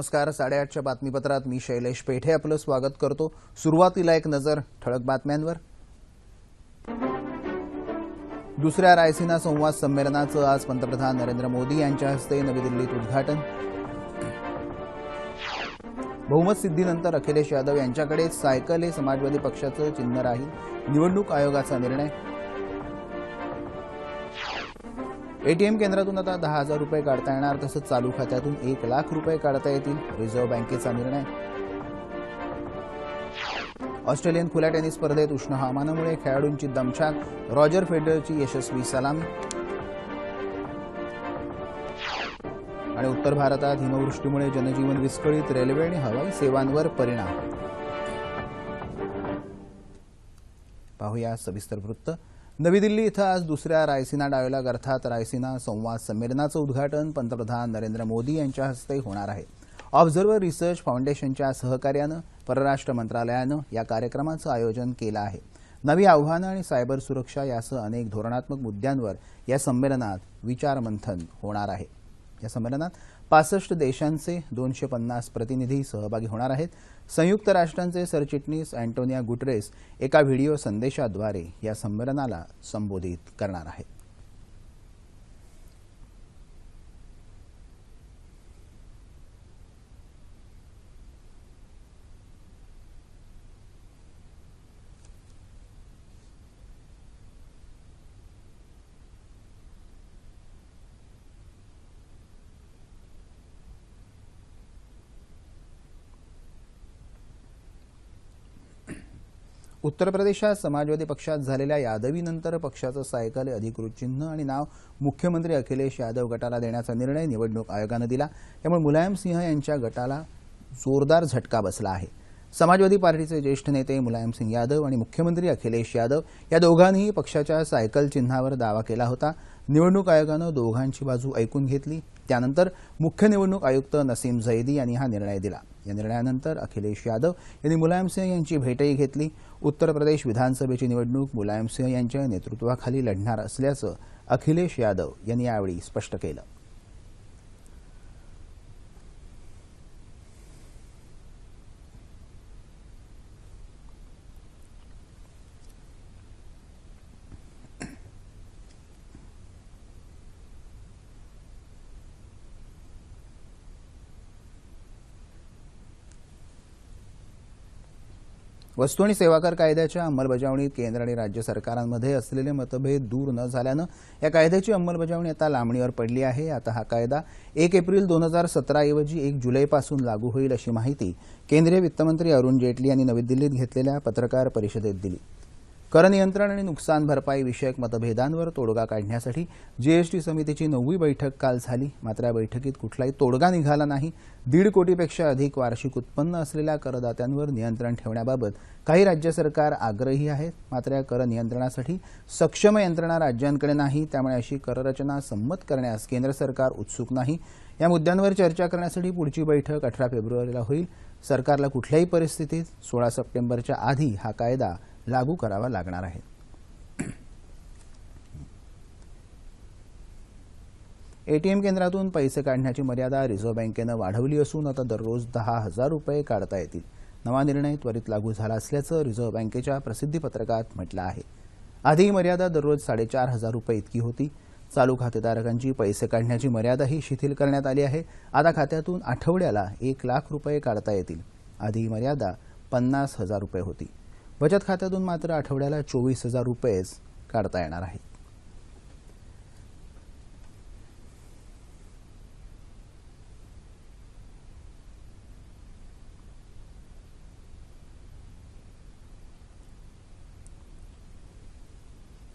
नमस्कार साडेआठच्या बातमीपत्रात मी शैलेश पेठे आपलं स्वागत करतो. सुरुवातीला एक नजर ठळक बातम्यांवर. दुसऱ्या रायसिना संवाद संमेलनाचं आज पंतप्रधान नरेंद्र मोदी यांच्या हस्ते नवी दिल्लीत उद्घाटन. बहुमत सिद्धीनंतर अखिलेश यादव यांच्याकडे सायकल हे समाजवादी पक्षाचं चिन्ह राहील. निवडणूक आयोगाचा निर्णय. एटीएम केंद्रातून आता दहा हजार रुपये काढता येणार तसंच चालू खात्यातून एक लाख रुपये काढता येतील रिझर्व्ह बँकेचा निर्णय. ऑस्ट्रेलियन खुल्या टेनिस स्पर्धेत उष्ण हवामानामुळे खेळाडूंची दमछाक रॉजर फेडररची यशस्वी सलामी. आणि उत्तर भारतात हिमवृष्टीमुळे जनजीवन विस्कळीत रेल्वे आणि हवाई सेवांवर परिणाम. पाहूया सविस्तर वृत्त. नवी दिल्ली इथं आज दुसऱ्या रायसिना डायलॉग अर्थात रायसिना संवाद संमेलनाचं उद्घाटन पंतप्रधान नरेंद्र मोदी यांच्या हस्ते होणार आहे. ऑब्झर्व्हर रिसर्च फाउंडेशनच्या सहकार्यानं परराष्ट्र मंत्रालयानं या कार्यक्रमाचं आयोजन केलं आहे. नवी आव्हानं आणि सायबर सुरक्षा यासह अनेक धोरणात्मक मुद्द्यांवर या संमेलनात विचारमंथन होणार आहे. या संमेलनात पासष्ट देशांचे दोनशे पन्नास प्रतिनिधी सहभागी होणार आहेत. संयुक्त राष्ट्रांचे सरचिटणीस अँटोनिया गुटरेस एका व्हिडिओ संदेशाद्वारे या संमेलनाला संबोधित करणार आहेत. उत्तर प्रदेशात समाजवादी पक्षात झालेल्या यादवीनंतर पक्षाचं सायकल हे अधिकृत चिन्ह आणि नाव मुख्यमंत्री अखिलेश यादव गटाला देण्याचा निर्णय निवडणूक आयोगानं दिला. त्यामुळे मुलायम सिंह यांच्या गटाला जोरदार झटका बसला आहे. समाजवादी पार्टीचे ज्येष्ठ नेते मुलायमसिंग यादव आणि मुख्यमंत्री अखिलेश यादव या दोघांनीही पक्षाच्या सायकल चिन्हावर दावा केला होता. निवडणूक आयोगानं दोघांची बाजू ऐकून घेतली. त्यानंतर मुख्य निवडणूक आयुक्त नसीम झैदी यांनी हा निर्णय दिला. या निर्णयानंतर अखिलेश यादव यांनी मुलायम सिंह यांची भेटही घेतली. उत्तर प्रदेश विधानसभेची निवडणूक मुलायम सिंह यांच्या नेतृत्वाखाली लढणार असल्याचं अखिलेश यादव यांनी यावेळी स्पष्ट केलं. वस्तू आणि सेवा कर कायद्याच्या अंमलबजावणीत केंद्र आणि राज्य सरकारांमध्ये असलेले मतभेद दूर न झाल्यानं या कायद्याची अंमलबजावणी आता लांबणीवर पडली आहे. आता हा कायदा एक एप्रिल दोन हजार सतराऐवजी एक जुलैपासून लागू होईल अशी माहिती केंद्रीय वित्तमंत्री अरुण जेटली यांनी नवी दिल्लीत घेतलेल्या पत्रकार परिषदेत दिली. कर नियंत्रण आणि नुकसान भरपाई विषयक मतभेदांवर तोडगा काढण्यासाठी जीएसटी समितीची नववी बैठक काल झाली. मात्र या बैठकीत कुठलाही तोडगा निघाला नाही. दीड कोटीपेक्षा अधिक वार्षिक उत्पन्न असलेल्या करदात्यांवर नियंत्रण ठेवण्याबाबत काही राज्य सरकार आग्रही आहेत मात्र या कर नियंत्रणासाठी सक्षम यंत्रणा राज्यांकडे नाही. त्यामुळे अशी कररचना संमत करण्यास केंद्र सरकार उत्सुक नाही. या मुद्द्यांवर चर्चा करण्यासाठी पुढची बैठक अठरा फेब्रुवारीला होईल. सरकारला कुठल्याही परिस्थितीत सोळा सप्टेंबरच्या आधी हा कायदा लागू करावा लागणार आहे. एटीएम केंद्रातून पैसे काढण्याची मर्यादा रिझर्व्ह बँकेनं वाढवली असून आता दररोज दहा हजार रुपये काढता येतील. नवा निर्णय त्वरित लागू झाला असल्याचं रिझर्व्ह बँकेच्या प्रसिद्धीपत्रकात म्हटलं आहे. आधी ही मर्यादा दररोज साडेचार हजार रुपये इतकी होती. चालू खातेधारकांची पैसे काढण्याची मर्यादाही शिथिल करण्यात आली आहे. आता खात्यातून आठवड्याला एक लाख रुपये काढता येतील. आधी ही मर्यादा पन्नास हजार रुपये होती. बचत खात्यातून मात्र आठवड्याला चोवीस हजार रुपयेच काढता येणार आहेत.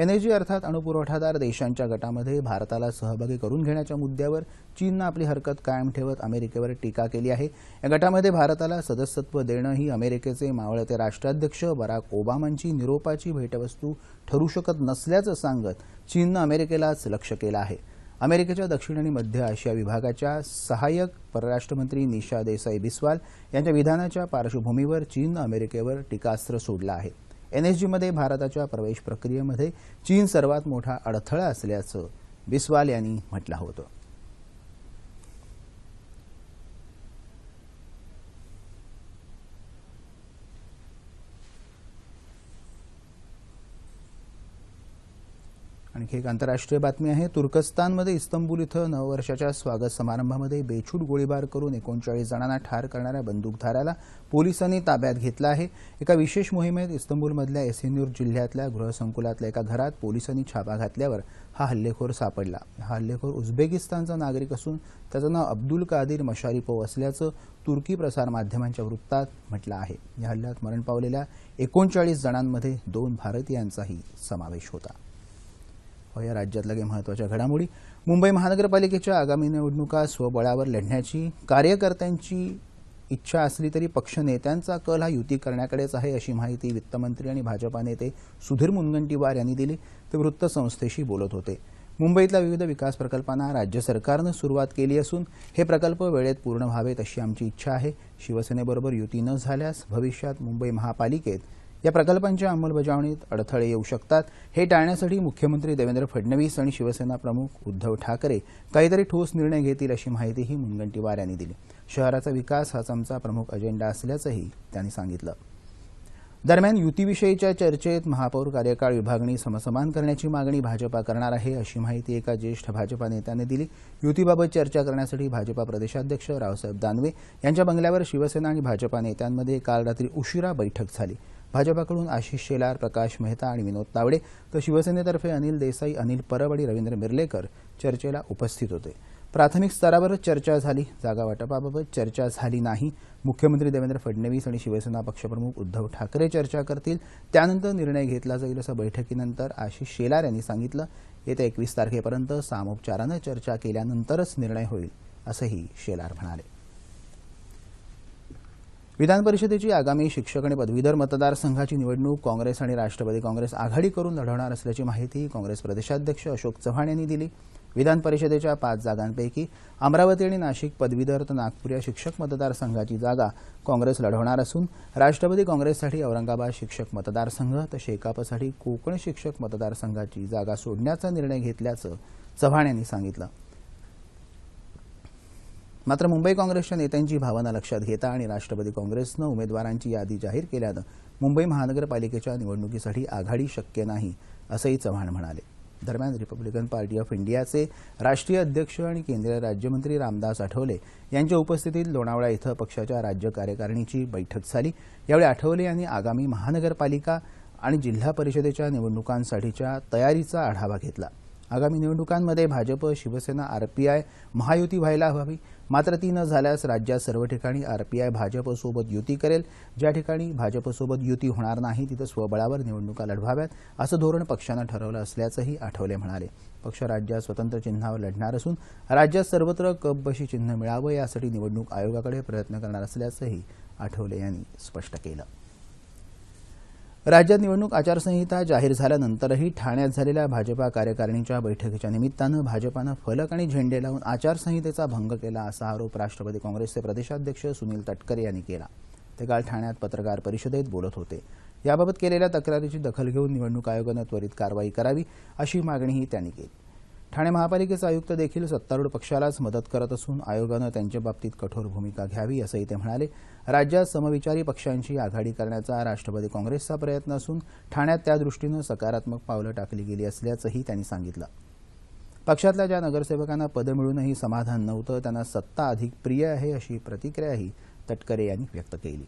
एनर्जी अर्थात अणुपुरवठादार देशांच्या गटामध्ये भारताला सहभागी करून घेण्याच्या मुद्द्यावर चीननं आपली हरकत कायम ठेवत अमेरिकेवर टीका केली आहे. या गटामध्ये भारताला सदस्यत्व देणं ही अमेरिकेचे मावळते राष्ट्राध्यक्ष बराक ओबामांची निरोपाची भेटवस्तू ठरू शकत नसल्याचं सांगत चीननं अमेरिकेलाच लक्ष केलं आहे. अमेरिकेच्या दक्षिण आणि मध्य आशिया विभागाच्या सहाय्यक परराष्ट्रमंत्री निशा देसाई बिस्वाल यांच्या विधानाच्या पार्श्वभूमीवर चीननं अमेरिकेवर टीकास्त्र सोडलं आहे. एनएसजीमध्ये भारताच्या प्रवेश प्रक्रियेमध्ये चीन सर्वात मोठा अडथळा असल्याचं बिस्वाल यांनी म्हटलं होतं. आणखी एक आंतरराष्ट्रीय बातमी आहे. तुर्कस्तानमध्ये इस्तंबूल इथं नववर्षाच्या स्वागत समारंभामध्ये बेछूट गोळीबार करून एकोणचाळीस जणांना ठार करणाऱ्या बंदूकधाऱ्याला पोलिसांनी ताब्यात घेतलं आहे. एका विशेष मोहिमेत इस्तंबूलमधल्या एसेन्यूर जिल्ह्यातल्या गृहसंकुलातल्या एका घरात पोलिसांनी छापा घातल्यावर हा हल्लेखोर सापडला. हा हल्लेखोर उझबेकिस्तानचा नागरिक असून त्याचं नाव अब्दुल कादिर मशारिपोव असल्याचं तुर्की प्रसारमाध्यमांच्या वृत्तात म्हटलं आहे. या हल्ल्यात मरण पावलेल्या एकोणचाळीस जणांमध्ये दोन भारतीयांचाही समावेश होता. या राज्यातल्या काही महत्त्वाच्या घडामोडी. मुंबई महानगरपालिकेच्या आगामी निवडणुका स्वबळावर लढण्याची कार्यकर्त्यांची इच्छा असली तरी पक्ष नेत्यांचा कल हा युती करण्याकडेच आहे अशी माहिती वित्तमंत्री आणि भाजपा नेते सुधीर मुनगंटीवार यांनी दिली. ते वृत्तसंस्थेशी बोलत होते. मुंबईतल्या विविध विकास प्रकल्पांना राज्य सरकारनं सुरुवात केली असून हे प्रकल्प वेळेत पूर्ण व्हावेत अशी आमची इच्छा आहे. शिवसेनेबरोबर युती न झाल्यास भविष्यात मुंबई महापालिकेत या प्रकल्पांच्या अंमलबजावणीत अडथळे येऊ शकतात. हे टाळण्यासाठी मुख्यमंत्री देवेंद्र फडणवीस आणि शिवसेना प्रमुख उद्धव ठाकरे काहीतरी ठोस निर्णय घेतील अशी माहितीही मुनगंटीवार यांनी दिली. शहराचा विकास हाच आमचा प्रमुख अजेंडा असल्याचंही त्यांनी सांगितलं. दरम्यान युतीविषयीच्या चर्चेत महापौर कार्यकाळ विभागणी समसमान करण्याची मागणी भाजपा करणार आहे अशी माहिती एका ज्येष्ठ भाजपा नेत्याने दिली. युतीबाबत चर्चा करण्यासाठी भाजपा प्रदेशाध्यक्ष रावसाहेब दानवे यांच्या बंगल्यावर शिवसेना आणि भाजपा नेत्यांमध्ये काल रात्री उशिरा बैठक झाली. भाजपाकडून आशिष शेलार प्रकाश मेहता आणि विनोद तावडे तर शिवसेनेतर्फे अनिल देसाई अनिल परब आणि रवींद्र मिरलेकर चर्चेला उपस्थित होते. प्राथमिक स्तरावरच चर्चा झाली. जागा वाटपाबाबत चर्चा झाली नाही. मुख्यमंत्री देवेंद्र फडणवीस आणि शिवसेना पक्षप्रमुख उद्धव ठाकरे चर्चा करतील. त्यानंतर निर्णय घेतला जाईल असं बैठकीनंतर आशिष शेलार यांनी सांगितलं. येत्या एकवीस तारखेपर्यंत सामोपचारानं चर्चा केल्यानंतरच निर्णय होईल असंही शेलार म्हणाले. विधान परिषदेची आगामी शिक्षक आणि पदवीधर मतदारसंघाची निवडणूक काँग्रेस आणि राष्ट्रवादी काँग्रेस आघाडी करून लढवणार असल्याची माहिती काँग्रेस प्रदेशाध्यक्ष अशोक चव्हाण यांनी दिली. विधान परिषदेच्या पाच जागांपैकी अमरावती आणि नाशिक पदवीधर तर नागपूर या शिक्षक मतदारसंघाची जागा काँग्रेस लढवणार असून राष्ट्रवादी काँग्रेससाठी औरंगाबाद शिक्षक मतदारसंघ तर शेकापसाठी कोकण शिक्षक मतदारसंघाची जागा सोडण्याचा निर्णय घेतल्याचं चव्हाण यांनी सांगितलं. मात्र मुंबई काँग्रेसच्या नेत्यांची भावना लक्षात घेता आणि राष्ट्रवादी काँग्रेसनं उमेदवारांची यादी जाहीर केल्यानं मुंबई महानगरपालिकेच्या निवडणुकीसाठी आघाडी शक्य नाही असंही चव्हाण म्हणाले. दरम्यान रिपब्लिकन पार्टी ऑफ इंडियाचे राष्ट्रीय अध्यक्ष आणि केंद्रीय राज्यमंत्री रामदास आठवले यांच्या उपस्थितीत लोणावळा इथं पक्षाच्या राज्य कार्यकारिणीची बैठक झाली. यावेळी आठवले यांनी आगामी महानगरपालिका आणि जिल्हा परिषदेच्या निवडणुकांसाठीच्या तयारीचा आढावा घेतला. आगामी निवडणुकांमध्ये भाजप शिवसेना आरपीआय महायुती व्हायला हवी. मात्र ती न झाल्यास राज्यात सर्व ठिकाणी आरपीआय भाजपसोबत युती करेल. ज्या ठिकाणी भाजपसोबत युती होणार नाही तिथं स्वबळावर निवडणुका लढवाव्यात असं धोरण पक्षानं ठरवलं असल्याचंही आठवले म्हणाले. पक्ष राज्यात स्वतंत्र चिन्हावर लढणार असून राज्यात सर्वत्र कपबशी चिन्ह मिळावं यासाठी निवडणूक आयोगाकडे प्रयत्न करणार असल्याचंही आठवले यांनी स्पष्ट केलं. राज्यात निवडणूक आचारसंहिता जाहीर झाल्यानंतरही ठाण्यात झालेल्या भाजपा कार्यकारिणीच्या बैठकीच्या निमित्तानं भाजपानं फलक आणि झेंडे लावून आचारसंहितेचा भंग केला असा आरोप राष्ट्रवादी काँग्रेसचे प्रदेशाध्यक्ष सुनील तटकरे यांनी केला. ते काल ठाण्यात पत्रकार परिषदेत बोलत होते. याबाबत केलेल्या तक्रारीची दखल घेऊन निवडणूक आयोगानं त्वरित कारवाई करावी अशी मागणीही त्यांनी केली. ठाणे महापालिकेचे आयुक्त देखील सत्तारूढ पक्षालाच मदत करत असून आयोगानं त्यांच्या बाबतीत कठोर भूमिका घ्यावी असंही ते म्हणाले. राज्यात समविचारी पक्षांची आघाडी करण्याचा राष्ट्रवादी काँग्रेसचा प्रयत्न असून ठाण्यात त्यादृष्टीनं सकारात्मक पावलं टाकली गेली असल्याचंही त्यांनी सांगितलं. पक्षातल्या ज्या नगरसेवकांना पदं मिळूनही समाधान नव्हतं त्यांना सत्ता अधिक प्रिय आहे अशी प्रतिक्रियाही तटकरे यांनी व्यक्त केली.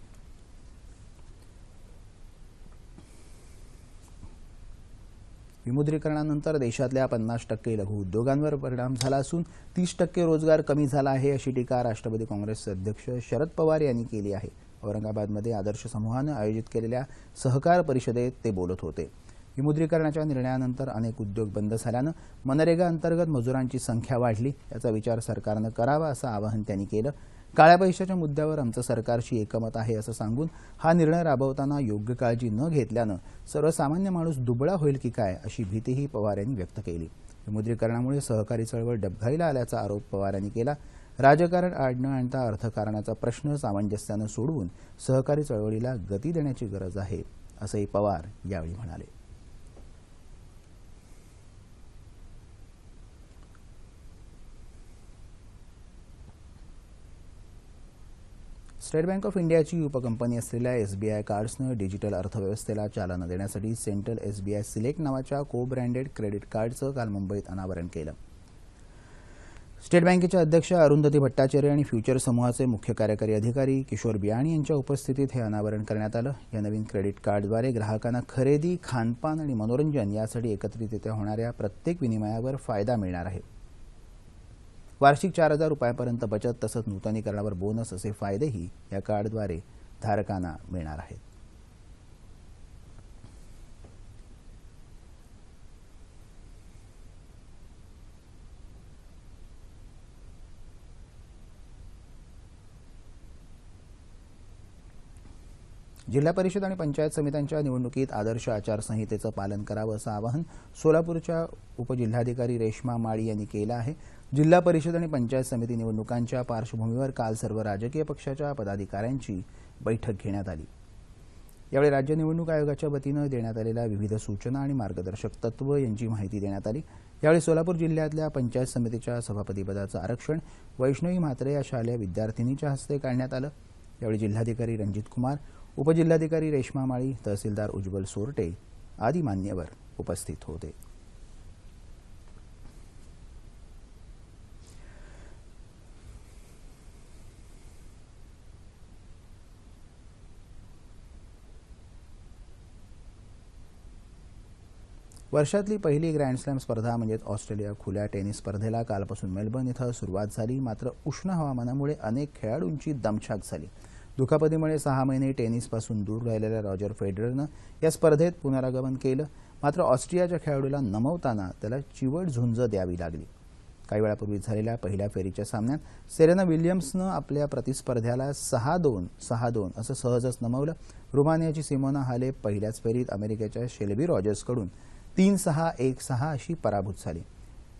विमुद्रीकरणानंतर देशातल्या पन्नास टक्के लघु उद्योगांवर परिणाम झाला असून तीस टक्के रोजगार कमी झाला आहे अशी टीका राष्ट्रवादी काँग्रेसचे अध्यक्ष शरद पवार यांनी केली आहे. औरंगाबादमध्ये आदर्श समूहानं आयोजित केलेल्या सहकार परिषदेत ते बोलत होते. विमुद्रीकरणाच्या निर्णयानंतर अनेक उद्योग बंद झाल्यानं मनरेगा अंतर्गत मजुरांची संख्या वाढली. याचा विचार सरकारनं करावा असं आवाहन त्यांनी केलं. काळ्या पैशाच्या मुद्द्यावर आमचं सरकारशी एकमत आहे असं सांगून हा निर्णय राबवताना योग्य काळजी न घेतल्यानं सर्वसामान्य माणूस दुबळा होईल की काय अशी भीतीही पवार यांनी व्यक्त केली. विमुद्रीकरणामुळे सहकारी चळवळ डबघाईला आल्याचा आरोप पवार यांनी केला. राजकारण आड न आणता अर्थकारणाचा प्रश्न सामंजस्यानं सोडवून सहकारी चळवळीला गती देण्याची गरज आहे असंही पवार यावेळी म्हणाले. स्टेट बँक ऑफ इंडियाची उपकंपनी असलेल्या एसबीआय कार्ड्सनं डिजिटल अर्थव्यवस्थेला चालना देण्यासाठी सेंट्रल एसबीआय सिलेक्ट नावाच्या को ब्रँडेड क्रेडिट कार्डचं काल मुंबईत अनावरण केलं. स्टेट बँकेच्या अध्यक्ष अरुंधती भट्टाचार्य आणि फ्युचर समूहाचे मुख्य कार्यकारी अधिकारी किशोर बियाणी यांच्या उपस्थितीत हे अनावरण करण्यात आलं. या नवीन क्रेडिट कार्डद्वारे ग्राहकांना खरेदी खानपान आणि मनोरंजन यासाठी एकत्रितरित्या होणाऱ्या प्रत्येक विनिमयावर फायदा मिळणार आहे. वार्षिक चार हजार रुपयापर्यंत बचत तसंच नूतनीकरणावर बोनस असे फायदेही या कार्डद्वारे धारकांना मिळणार आहेत. जिल्हा परिषद आणि पंचायत समित्यांच्या निवडणुकीत आदर्श आचारसंहितेचं पालन करावं असं आवाहन सोलापूरच्या उपजिल्हाधिकारी रेश्मा माळी यांनी केलं आहे. जिल्हा परिषद आणि पंचायत समिती निवडणुकांच्या पार्श्वभूमीवर काल सर्व राजकीय पक्षाच्या पदाधिकाऱ्यांची बैठक घेण्यात आली. यावेळी राज्य निवडणूक आयोगाच्या वतीनं देण्यात आलेल्या विविध सूचना आणि मार्गदर्शक तत्व यांची माहिती देण्यात आली. यावेळी सोलापूर जिल्ह्यातल्या पंचायत समितीच्या सभापतीपदाचं आरक्षण वैष्णवी म्हात्रे या शालेय विद्यार्थिनीच्या हस्ते काढण्यात आलं. यावेळी जिल्हाधिकारी रणजित कुमार उपजिल्हाधिकारी रेश्मा माळी तहसीलदार उज्ज्वल सोरटे आदी मान्यवर उपस्थित होते. वर्षातली पहिली ग्रँडस्लॅम स्पर्धा म्हणजेच ऑस्ट्रेलिया खुल्या टेनिस स्पर्धेला कालपासून मेलबर्न इथं सुरुवात झाली. मात्र उष्ण हवामानामुळे अनेक खेळाडूंची दमछाक झाली. दुखापतीमुळे म्हणजे सहा महिने टेनिसपासून दूर राहिलेल्या रॉजर फेडररनं या स्पर्धेत पुनरागमन केलं. मात्र ऑस्ट्रियाच्या खेळाडूला नमवताना त्याला चिवट झुंज द्यावी लागली. काही वेळापूर्वी झालेल्या पहिल्या फेरीच्या सामन्यात सेरेना विल्यम्सनं आपल्या प्रतिस्पर्ध्याला सहा दोन सहा दोन असं सहजच नमवलं. रुमानियाची सिमोना हाले पहिल्याच फेरीत अमेरिकेच्या शेल्बी रॉजर्सकडून तीन सहा एक सहा अशी पराभूत झाली.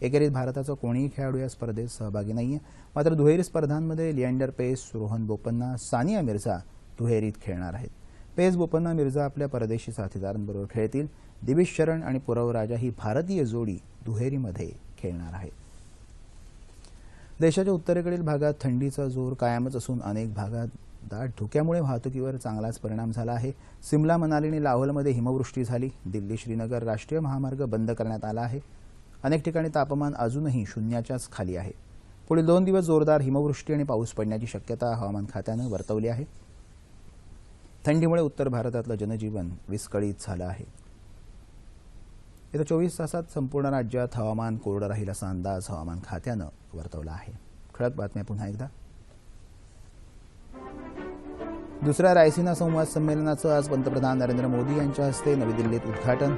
एकेरीत भारताचा कोणीही खेळाडू या स्पर्धेत सहभागी नाहीये. मात्र दुहेरी स्पर्धांमध्ये लिएंडर पेस रोहन बोपन्ना सानिया मिर्झा दुहेरीत खेळणार आहेत. पेस बोपन्ना मिर्झा आपल्या परदेशी साथीदारांबरोबर खेळतील. दिविश शरण आणि पुरव राजा ही भारतीय जोडी दुहेरीमध्ये खेळणार आहे देशाच्या उत्तरेकडील भागात थंडीचा जोर कायमच असून अनेक भागात दाट धुक्यामुळे वाहतुकीवर चांगलाच परिणाम झाला आहे. सिमला मनाली आणि लाहोलमध्ये हिमवृष्टी झाली. दिल्ली श्रीनगर राष्ट्रीय महामार्ग बंद करण्यात आला आहे. अनेक ठिकाणी तापमान अजूनही शून्याच्याच खाली आहे. पुढील दोन दिवस जोरदार हिमवृष्टी आणि पाऊस पडण्याची शक्यता हवामान खात्यानं वर्तवली आहे. थंडीमुळे उत्तर भारतातलं जनजीवन विस्कळीत झालं आहे. येत्या चोवीस तासात संपूर्ण राज्यात हवामान कोरडं राहील असा अंदाज हवामान खात्यानं वर्तवला आहे. ठळक बातम्या पुन्हा एकदा. दुसऱ्या रायसिना संवाद संमेलनाचं आज पंतप्रधान नरेंद्र मोदी यांच्या हस्ते नवी दिल्लीत उद्घाटन.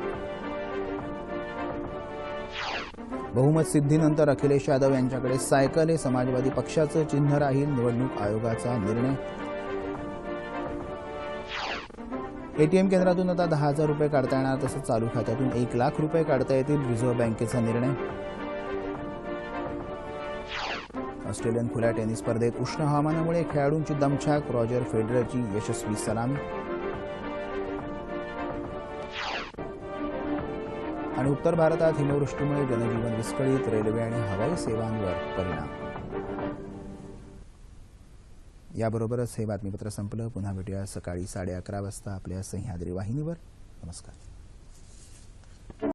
बहुमत सिद्धीनंतर अखिलेश यादव यांच्याकडे सायकल हे समाजवादी पक्षाचं चिन्ह राहील. निवडणूक आयोगाचा निर्णय. एटीएम केंद्रातून आता दहा हजार रुपये काढता येणार तसंच चालू खात्यातून एक लाख रुपये काढता येतील रिझर्व्ह बँकेचा निर्णय. ऑस्ट्रेलियन खुल्या टेनिस स्पर्धेत उष्ण हवामानामुळे खेळाडूंची दमछाक रॉजर फेडररची यशस्वी सलामी. आणि उत्तर भारतात हिमवृष्टीमुळे जनजीवन विस्कळीत रेल्वे आणि हवाई सेवांवर परिणाम. याबरोबरच हे बातमीपत्र संपलं. पुन्हा भेटूया सकाळी साडे अकरा वाजता आपल्या सह्याद्री वाहिनीवर. नमस्कार.